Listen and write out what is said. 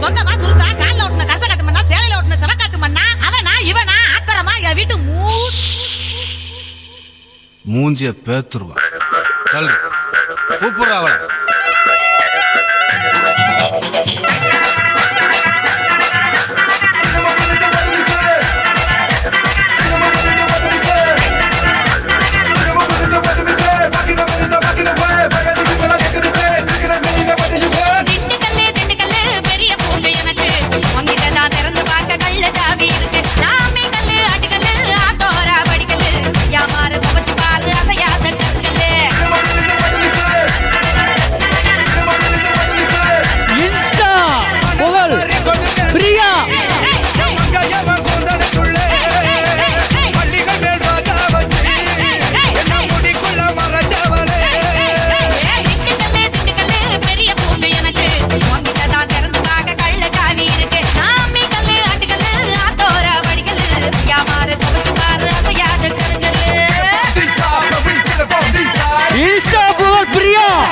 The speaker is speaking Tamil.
சொந்தமா சுருந்தா கால்ல ஓட்டுன கச கட்டுமண்ணா சேலையில ஓட்டுன செவ கட்டுமண்ணா அவனா இவனா ஆத்தரமா என் வீட்டு மூ மூஞ்சிய பேத்துருவா. கூப்பிடுறா கூப்பிடுற அவளை. 不六